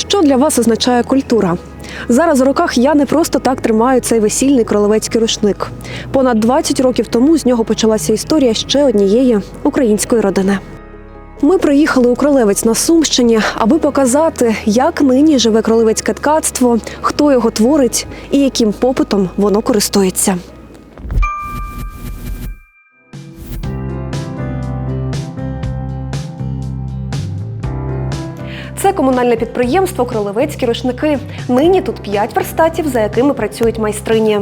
Що для вас означає культура? Зараз у руках я не просто так тримаю цей весільний кролевецький рушник. Понад 20 років тому з нього почалася історія ще однієї української родини. Ми приїхали у Кролевець на Сумщині, аби показати, як нині живе кролевецьке ткацтво, хто його творить і яким попитом воно користується. Це комунальне підприємство Кролевецькі рушники. Нині тут п'ять верстатів, за якими працюють майстрині.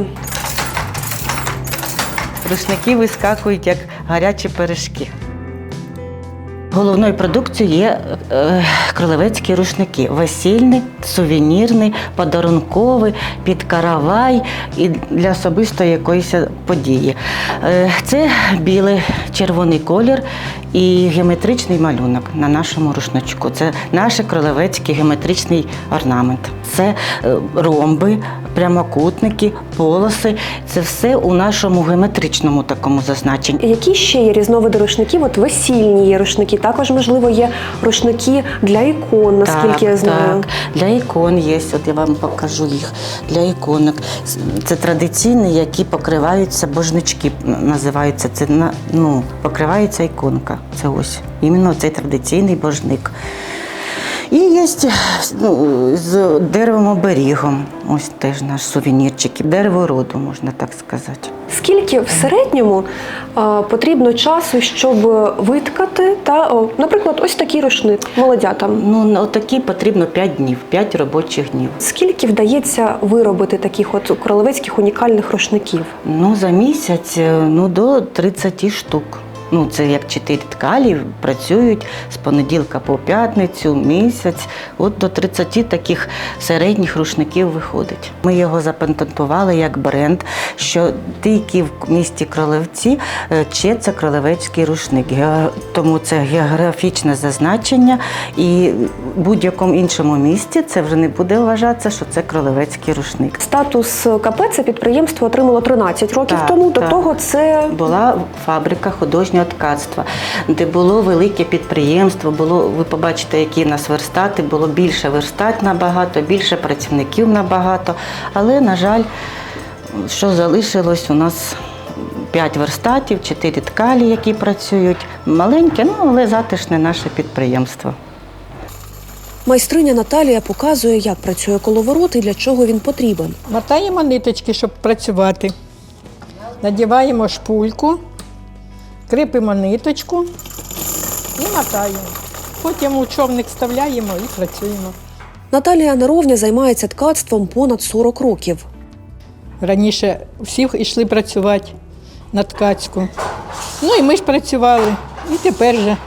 Рушники вискакують як гарячі пиріжки. Головною продукцією є е, кролевецькі рушники. Весільний, сувенірний, подарунковий, під каравай і для особистої якоїсь події. Е, це білий червоний колір і геометричний малюнок на нашому рушничку. Це наш кролевецький геометричний орнамент. Це е, ромби, прямокутники, полоси. Це все у нашому геометричному такому зазначенні. Які ще є різновиди рушників? От весільні є рушники. Також, можливо, є рушники для ікон, наскільки я знаю. Так. Для ікон є, от я вам покажу їх. Для іконок. Це традиційні, які покриваються божнички, називаються. Це на- ну, покривається іконка. Це ось. Іменно цей традиційний божник. І є ну, з деревом оберігом. Ось теж наш сувенірчик. Дерево роду, можна так сказати. Скільки в середньому е, потрібно часу, щоб виткати та, о, наприклад, ось такий рушник молодятам? Ну, на отакі потрібно 5 днів, 5 робочих днів. Скільки вдається виробити таких от кролевецьких унікальних рушників? Ну, за місяць е, ну, до 30 штук. Ну, це як чотири ткалі працюють з понеділка по п'ятницю, місяць. От до 30 таких середніх рушників виходить. Ми його запатентували як бренд, що тільки в місті Кролевці вчиться кролевецький рушник. Тому це географічне зазначення, і в будь-якому іншому місті це вже не буде вважатися, що це кролевецький рушник. Статус КП це підприємство отримало 13 років Так, тому. До так. того це була фабрика художнього ткацтва, де було велике підприємство. Було, ви побачите, які в нас верстати, було більше верстат набагато, більше працівників набагато. Але, на жаль, що залишилось у нас. П'ять верстатів, чотири ткалі, які працюють. Маленьке, ну але затишне наше підприємство. майстриня Наталія показує, як працює коловорот і для чого він потрібен. Мотаємо ниточки, щоб працювати. Надіваємо шпульку, кріпимо ниточку і мотаємо. Потім у човник вставляємо і працюємо. Наталія Наровня займається ткацтвом понад 40 років. Раніше всі йшли працювати на ткацьку. Ну і ми ж працювали. І тепер же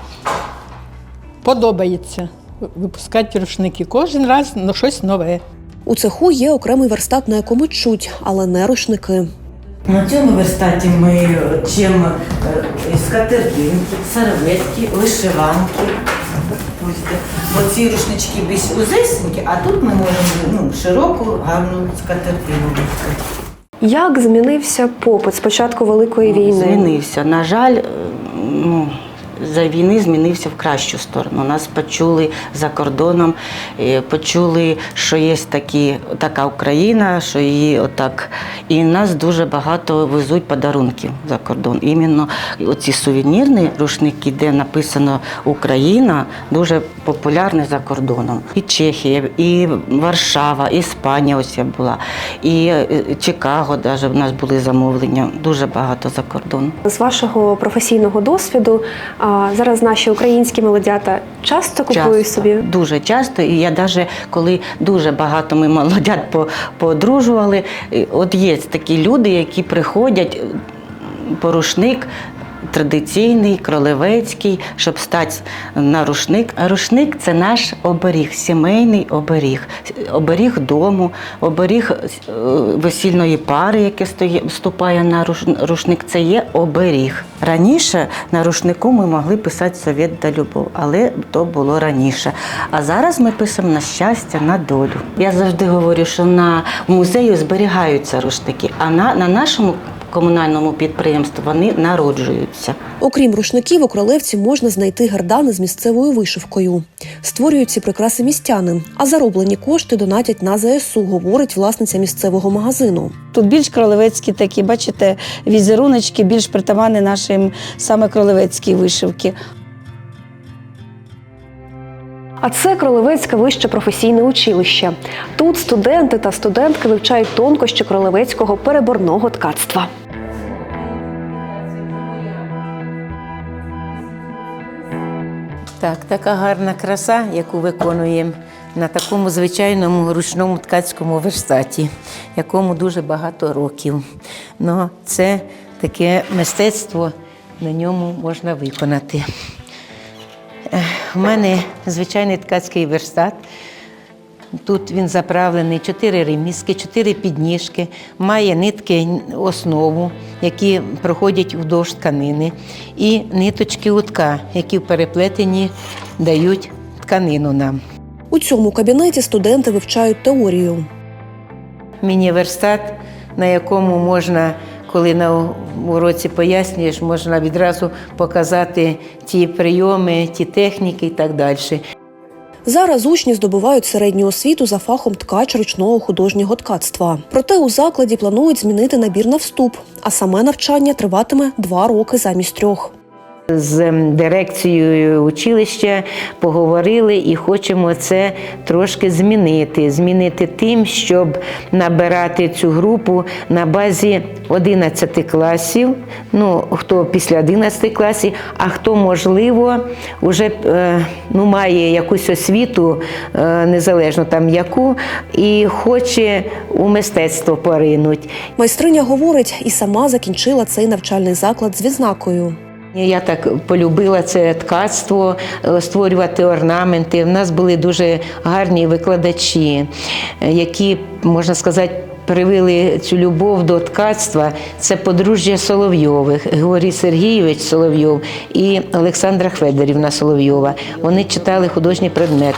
подобається випускати рушники. Кожен раз ну, щось нове. У цеху є окремий верстат, на якому чуть, але не рушники. На цьому верстаті ми чим скатертинки, серветки, вишиванки. Оці рушнички більш узесенькі, а тут ми можемо ну, широку, гарну скатертину. Як змінився попит з початку Великої війни? Змінився. На жаль, е, ну, за війни змінився в кращу сторону. Нас почули за кордоном, е, почули, що є такі, така Україна, що її отак. І нас дуже багато везуть подарунків за кордон. Іменно оці сувенірні рушники, де написано Україна, дуже популярні за кордоном. І Чехія, і Варшава, Іспанія ось я була, і е, Чикаго, навіть в нас були замовлення. Дуже багато за кордоном. З вашого професійного досвіду а, зараз наші українські молодята часто купують Часто, собі. Дуже часто. І я навіть коли дуже багато ми молодят по- подружували, от є такі люди, які приходять е, по рушник. Традиційний, кролевецький, щоб стати на рушник. Рушник це наш оберіг, сімейний оберіг, оберіг дому, оберіг е, весільної пари, яке вступає на руш- рушник. Це є оберіг. Раніше на рушнику ми могли писати совет та любов, але то було раніше. А зараз ми пишемо на щастя, на долю. Я завжди говорю, що на в музеї зберігаються рушники, а на, на нашому комунальному підприємстві, вони народжуються. Окрім рушників, у кролевці можна знайти гердани з місцевою вишивкою. Створюють ці прикраси містяни, а зароблені кошти донатять на ЗСУ, говорить власниця місцевого магазину. Тут більш кролевецькі такі, бачите, візеруночки, більш притаманні нашим саме кролевецькій вишивки. А це Кролевецьке вище професійне училище. Тут студенти та студентки вивчають тонкощі кролевецького переборного ткацтва. Так, така гарна краса, яку виконуємо на такому звичайному ручному ткацькому верстаті, якому дуже багато років. Ну, це таке мистецтво на ньому можна виконати. У мене звичайний ткацький верстат. Тут він заправлений чотири реміски, чотири підніжки, має нитки основу, які проходять вдовж тканини, і ниточки утка, які в переплетенні дають тканину нам. У цьому кабінеті студенти вивчають теорію. Міні-верстат, на якому можна, коли на уроці пояснюєш, можна відразу показати ті прийоми, ті техніки і так далі. Зараз учні здобувають середню освіту за фахом ткач ручного художнього ткацтва. Проте у закладі планують змінити набір на вступ, а саме навчання триватиме два роки замість трьох. З дирекцією училища поговорили і хочемо це трошки змінити. Змінити тим, щоб набирати цю групу на базі 11 класів. Ну, хто після 11 класів, а хто, можливо, вже е, ну, має якусь освіту, е, незалежно там яку, і хоче у мистецтво поринуть. Майстриня говорить, і сама закінчила цей навчальний заклад з відзнакою. Я так полюбила це ткацтво, е, створювати орнаменти. У нас були дуже гарні викладачі, е, які, можна сказати, привили цю любов до ткацтва. Це подружжя Соловйових, Георгій Сергійович Соловйов і Олександра Хведерівна Соловйова. Вони читали художній предмет.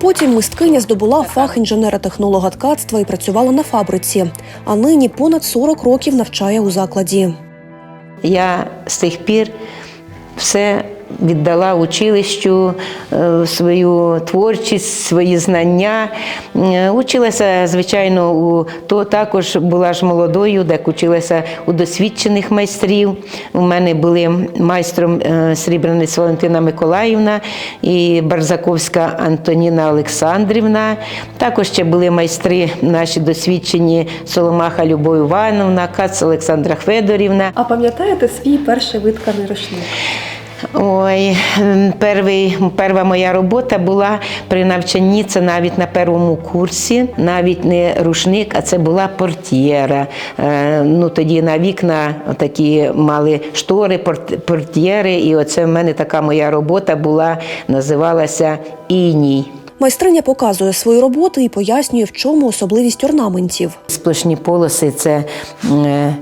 Потім мисткиня здобула фах інженера-технолога ткацтва і працювала на фабриці. А нині понад 40 років навчає у закладі. Я з тих пір все віддала училищу, е, свою творчість, свої знання. Е, Училася, звичайно, у то також була ж молодою, так училася у досвідчених майстрів. У мене були майстром е, Валентина Миколаївна і Барзаковська Антоніна Олександрівна. Також ще були майстри наші досвідчені Соломаха Любов Івановна, Кац Олександра Федорівна. А пам'ятаєте свій перший витканий рушник? Ой, перший, перша моя робота була при навчанні, це навіть на першому курсі, навіть не рушник, а це була портьєра. Е, ну, тоді на вікна такі мали штори, портьєри, і оце в мене така моя робота була, називалася Іній. Майстриня показує свої роботи і пояснює, в чому особливість орнаментів. Сплошні полоси це е,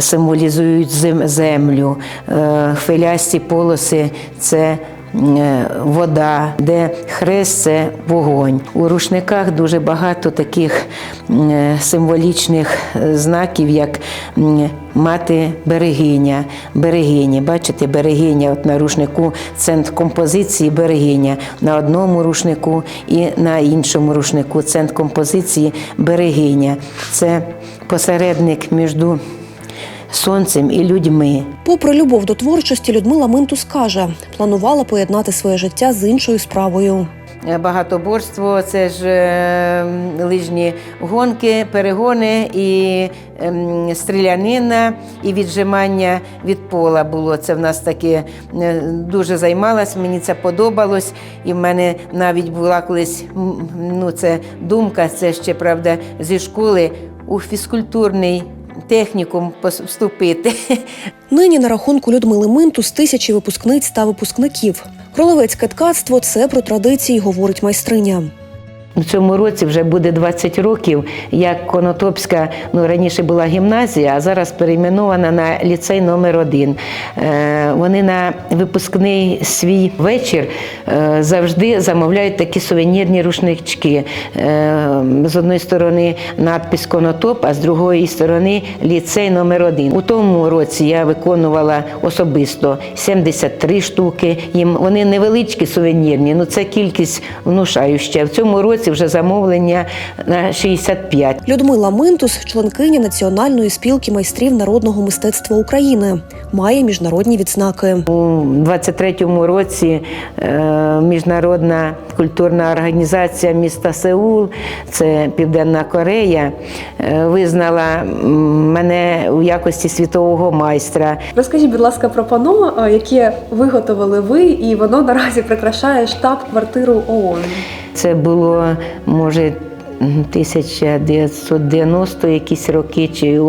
символізують землю. Е, Хвилясті полоси це е, вода, де хрест це вогонь. У рушниках дуже багато таких е, символічних е, знаків, як мати берегиня, берегині. Бачите, берегиня от на рушнику центр композиції берегиня. На одному рушнику і на іншому рушнику центр композиції берегиня. Це посередник між сонцем і людьми. Попри любов до творчості, Людмила Минтус каже, планувала поєднати своє життя з іншою справою. Багатоборство це ж е, лижні гонки, перегони і ем, стрілянина, і віджимання від пола було. Це в нас таке дуже займалась, мені це подобалось. І в мене навіть була колись ну, це думка, це ще правда зі школи у фізкультурний технікум вступити. Нині на рахунку Людмили Минтус тисячі випускниць та випускників. Кроловецьке ткацтво це про традиції, говорить майстриня. В цьому році вже буде 20 років, як Конотопська, ну раніше була гімназія, а зараз перейменована на ліцей номер 1 Е, Вони на випускний свій вечір е, завжди замовляють такі сувенірні рушнички. Е, З одної сторони надпис Конотоп, а з другої сторони ліцей номер 1 У тому році я виконувала особисто 73 штуки. Їм вони невеличкі сувенірні, ну це кількість внушаюча. В цьому році вже замовлення на 65. Людмила Минтус, членкиня Національної спілки майстрів народного мистецтва України, має міжнародні відзнаки. У 23-му році е, міжнародна культурна організація міста Сеул, це Південна Корея, е, визнала мене у якості світового майстра. Розкажіть, будь ласка, про пано, е, яке виготовили ви, і воно наразі прикрашає штаб-квартиру ООН. Це було, може, 1990 якісь роки, чи е,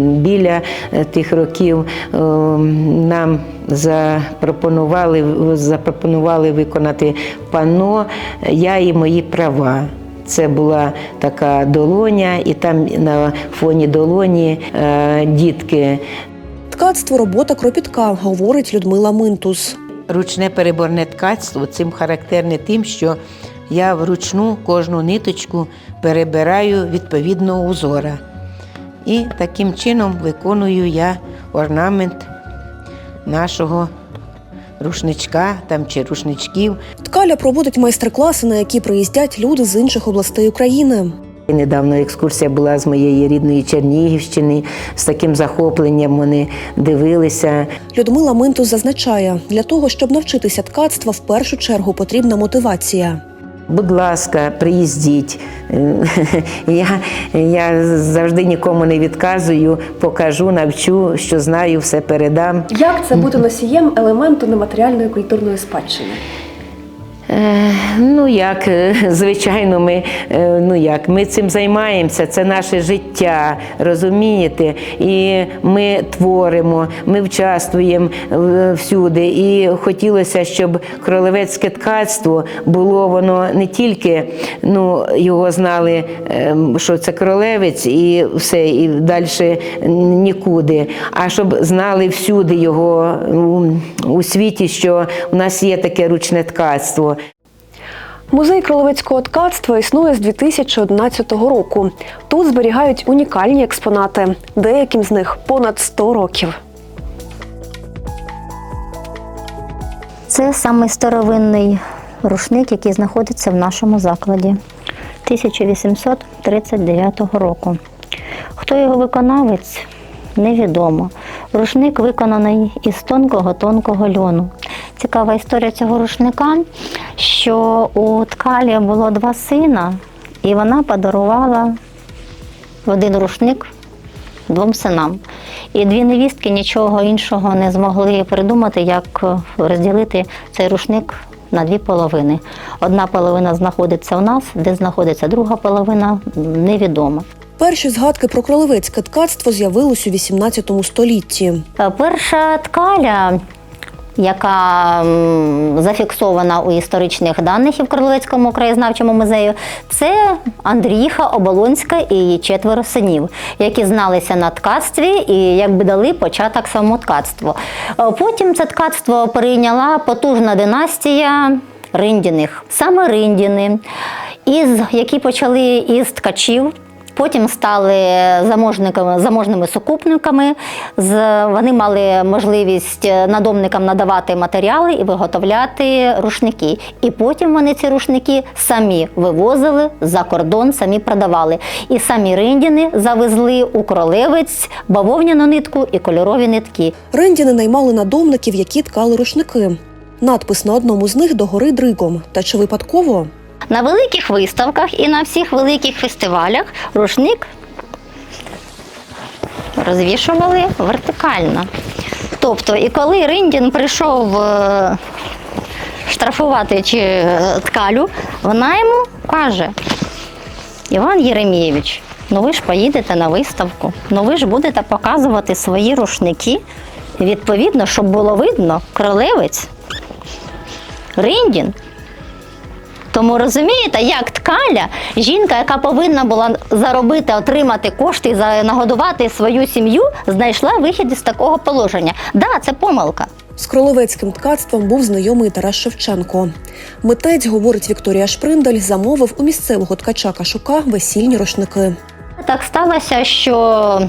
біля е, тих років е, нам запропонували, запропонували виконати панно Я і мої права. Це була така долоня, і там на фоні долоні е, дітки Ткацтво робота кропітка, говорить Людмила Минтус. Ручне переборне ткацтво цим характерне тим, що я вручну кожну ниточку перебираю відповідного узора. І таким чином виконую я орнамент нашого рушничка там, чи рушничків. Ткаля проводить майстер-класи, на які приїздять люди з інших областей України. Недавно екскурсія була з моєї рідної Чернігівщини. З таким захопленням вони дивилися. Людмила Минтус зазначає, для того, щоб навчитися ткацтва, в першу чергу потрібна мотивація. Будь ласка, приїздіть. Я, я завжди нікому не відказую, покажу, навчу, що знаю, все передам. Як це бути носієм елементу нематеріальної культурної спадщини? Е, Ну як, е, звичайно, ми, е, ну як, ми цим займаємося, це наше життя, розумієте? І ми творимо, ми участвуємо е, всюди. І хотілося, щоб кролевецьке ткацтво було воно не тільки ну, його знали, е, що це кролевець, і все, і далі нікуди, а щоб знали всюди його у світі, що у нас є таке ручне ткацтво. Музей кроловецького ткацтва існує з 2011 року. Тут зберігають унікальні експонати. Деяким з них понад 100 років. Це самий старовинний рушник, який знаходиться в нашому закладі 1839 року. Хто його виконавець, невідомо. Рушник виконаний із тонкого-тонкого льону. Цікава історія цього рушника, що у ткалі було два сина, і вона подарувала один рушник двом синам. І дві невістки нічого іншого не змогли придумати, як розділити цей рушник на дві половини. Одна половина знаходиться у нас, де знаходиться друга половина, невідомо. Перші згадки про кролевецьке ткацтво з'явились у 18 столітті. Е, Перша ткаля, яка зафіксована у історичних даних і в Кролевецькому краєзнавчому музею, це Андріїха Оболонська і її четверо синів, які зналися на ткацтві і якби дали початок самому ткацтву. Е, Потім це ткацтво прийняла потужна династія Риндіних. Саме Риндіни, із, які почали із ткачів. Потім стали заможниками, заможними сукупниками. З- Вони мали можливість надомникам надавати матеріали і виготовляти рушники. І потім вони ці рушники самі вивозили за кордон, самі продавали. І самі риндіни завезли у кролевець бавовняну нитку і кольорові нитки. Рендіни наймали надомників, які ткали рушники. Надпис на одному з них догори дригом. Та чи випадково? На великих виставках і на всіх великих фестивалях рушник розвішували вертикально. Тобто, і коли Риндін прийшов е, штрафувати чи е, ткалю, вона йому каже: Іван Єремєвич, ну ви ж поїдете на виставку, ну ви ж будете показувати свої рушники. Відповідно, щоб було видно, кролевець, Риндін Тому розумієте, як ткаля, жінка, яка повинна була заробити, отримати кошти і нагодувати свою сім'ю, знайшла вихід із такого положення. Да, це помилка. З кроловецьким ткацтвом був знайомий Тарас Шевченко. Митець, говорить Вікторія Шприндель, замовив у місцевого ткача Кашука весільні рушники. Так сталося, що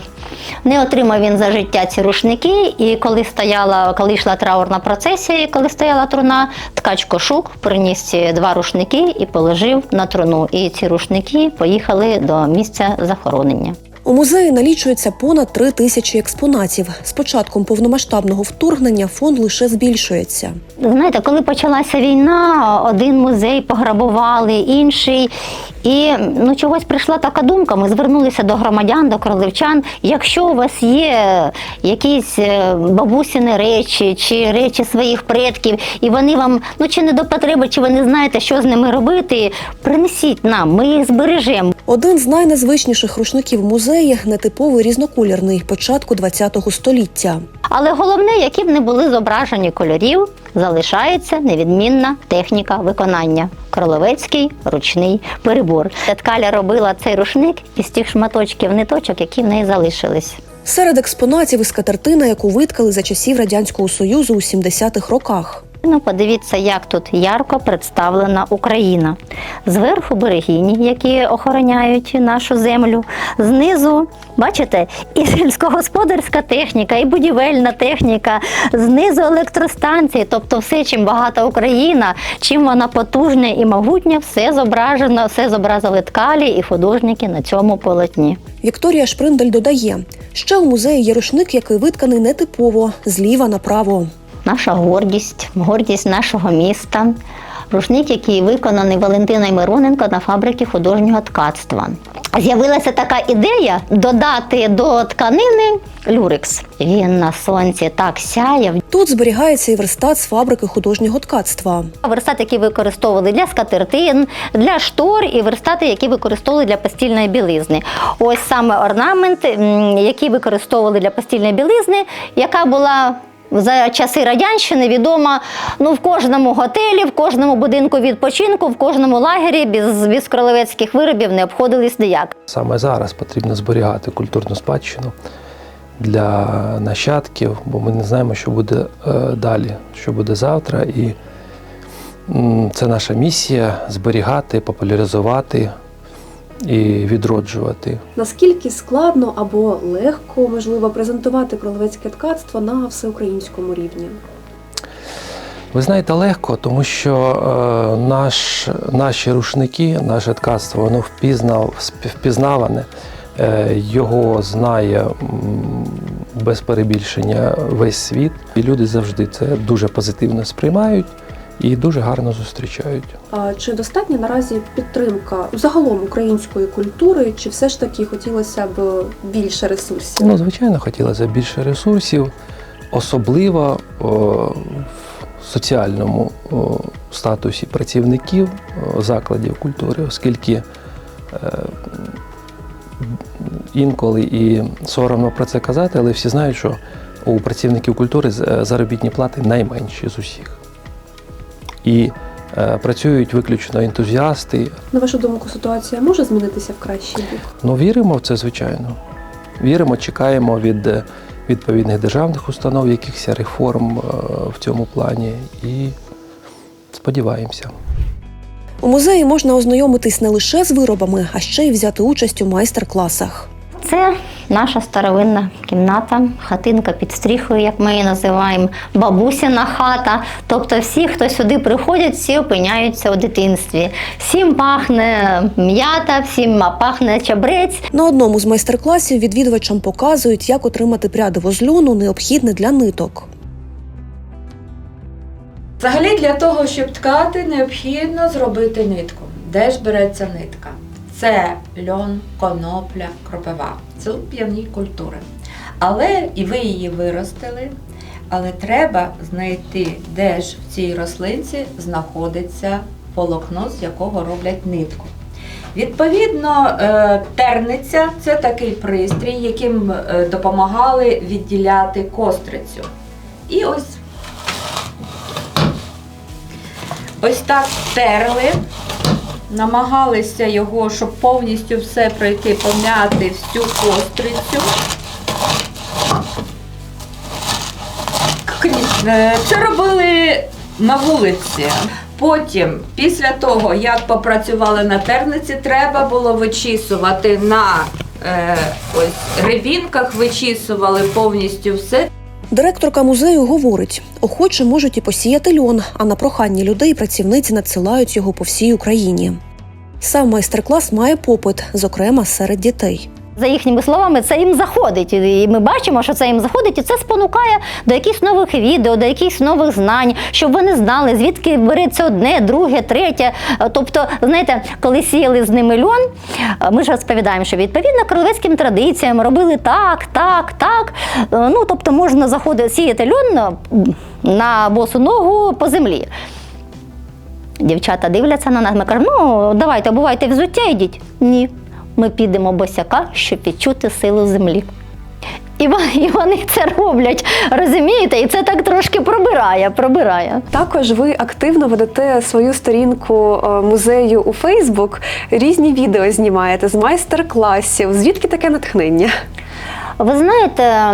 не отримав він за життя ці рушники, і коли стояла, коли йшла траурна процесія, і коли стояла труна, ткач Кошук приніс ці два рушники і положив на труну. І ці рушники поїхали до місця захоронення. У музеї налічується понад три тисячі експонатів. З початком повномасштабного вторгнення фонд лише збільшується. Знаєте, коли почалася війна, один музей пограбували, інший. І ну чогось прийшла така думка. Ми звернулися до громадян, до королевчан. Якщо у вас є якісь е, бабусіни речі чи речі своїх предків, і вони вам ну чи не до потреби, чи ви не знаєте, що з ними робити, принесіть нам, ми їх збережемо. Один з найнезвичніших рушників музеї нетиповий різнокулірний початку ХХ століття. Але головне, які б не були зображені кольорів, залишається невідмінна техніка виконання. Кроловецький ручний перебор. Ткаля робила цей рушник із тих шматочків ниточок, які в неї залишились. Серед експонатів і скатертина, яку виткали за часів радянського союзу у 70-х роках. Ну, подивіться, як тут ярко представлена Україна. Зверху берегині, які охороняють нашу землю. Знизу, бачите, і сільськогосподарська техніка, і будівельна техніка, знизу електростанції, тобто все, чим багата Україна, чим вона потужна і могутня, все зображено, все зобразили ткалі і художники на цьому полотні. Вікторія Шприндель додає: ще у музеї є рушник, який витканий нетипово зліва направо. Наша гордість, гордість нашого міста. Рушник, який виконаний Валентиною Мироненко на фабриці художнього ткацтва. З'явилася така ідея додати до тканини люрекс. Він на сонці так сяяв. Тут зберігається і верстат з фабрики художнього ткацтва. Верстати, які використовували для скатертин, для штор, і верстати, які використовували для постільної білизни. Ось саме орнамент, який використовували для постільної білизни, яка була. За часи радянщини відома ну в кожному готелі, в кожному будинку відпочинку, в кожному лагері без, без кролевецьких виробів не обходились ніяк. Саме зараз потрібно зберігати культурну спадщину для нащадків, бо ми не знаємо, що буде е, далі, що буде завтра. І це наша місія зберігати, популяризувати і відроджувати. Наскільки складно або легко можливо презентувати кролевецьке ткацтво на всеукраїнському рівні? Ви знаєте, легко, тому що е, наш, наші рушники, наше ткацтво, воно впізнав, впізнаване. Е, його знає без перебільшення весь світ. І люди завжди це дуже позитивно сприймають і дуже гарно зустрічають. А чи достатня наразі підтримка загалом української культури, чи все ж таки хотілося б більше ресурсів? Ну, звичайно, хотілося б більше ресурсів, особливо о, в соціальному о, статусі працівників о, закладів культури, оскільки е, інколи і соромно про це казати, але всі знають, що у працівників культури е, заробітні плати найменші з усіх. І е, працюють виключно ентузіасти, На вашу думку, ситуація може змінитися в кращий бік? Ну, віримо в це, звичайно. Віримо, чекаємо від е, відповідних державних установ якихось реформ е, в цьому плані і сподіваємося. У музеї можна ознайомитись не лише з виробами, а ще й взяти участь у майстер-класах. Це наша старовинна кімната, хатинка під стріхою, як ми її називаємо, бабусіна хата. Тобто всі, хто сюди приходять, всі опиняються у дитинстві. Всім пахне м'ята, всім пахне чабрець. На одному з майстер-класів відвідувачам показують, як отримати прядиво з льону, необхідне для ниток. Взагалі для того, щоб ткати, необхідно зробити нитку. Де ж береться нитка? Це льон, конопля, кропива. Це п'яні культури. Але і ви її виростили. Але треба знайти, де ж в цій рослинці знаходиться волокно, з якого роблять нитку. Відповідно, е, терниця це такий пристрій, яким е, допомагали відділяти кострицю. І ось Ось так терли намагалися його, щоб повністю все пройти, пом'яти всю кострицю. Це робили на вулиці. Потім, після того, як попрацювали на терниці, треба було вичісувати на е, ось рибінках, вичісували повністю все. Директорка музею говорить: охоче можуть і посіяти льон, а на прохання людей працівниці надсилають його по всій Україні. Сам майстер-клас має попит, зокрема серед дітей. За їхніми словами, це їм заходить. І ми бачимо, що це їм заходить, і це спонукає до якихось нових відео, до якихось нових знань, щоб вони знали, звідки береться одне, друге, третє. Е, Тобто, знаєте, коли сіяли з ними льон, е, ми ж розповідаємо, що відповідно кролевецьким традиціям робили так, так, так. Е, Ну, тобто, можна заходити сіяти льон на- босу ногу по землі. Дівчата дивляться на нас, ми кажемо, ну давайте, обувайте взуття, йдіть. Ні. Ми підемо босяка, щоб відчути силу землі. І і вони це роблять, розумієте? І це так трошки пробирає, пробирає. Також ви активно ведете свою сторінку е, музею у Фейсбук. Різні відео знімаєте з майстер-класів. Звідки таке натхнення? Ви знаєте,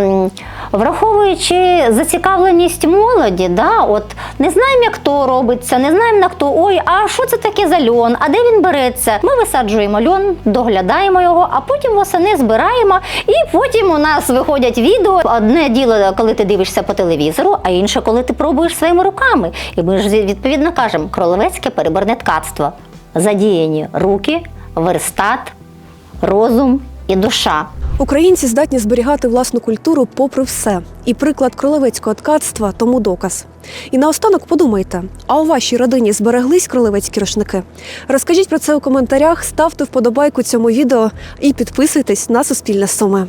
враховуючи зацікавленість молоді, да, от не знаємо, як то робиться, не знаємо на хто. Ой, а що це таке за льон? А де він береться? Ми висаджуємо льон, доглядаємо його, а потім восени збираємо, і потім у нас виходять відео. Одне діло, коли ти дивишся по телевізору, а інше, коли ти пробуєш своїми руками. І ми ж відповідно кажемо, кролевецьке переборне ткацтво. Задіяні руки, верстат, розум і душа. Українці здатні зберігати власну культуру попри все. І приклад кролевецького ткацтва тому доказ. І наостанок подумайте: а у вашій родині збереглись кролевецькі рушники? Розкажіть про це у коментарях, ставте вподобайку цьому відео і підписуйтесь на Суспільне Суми.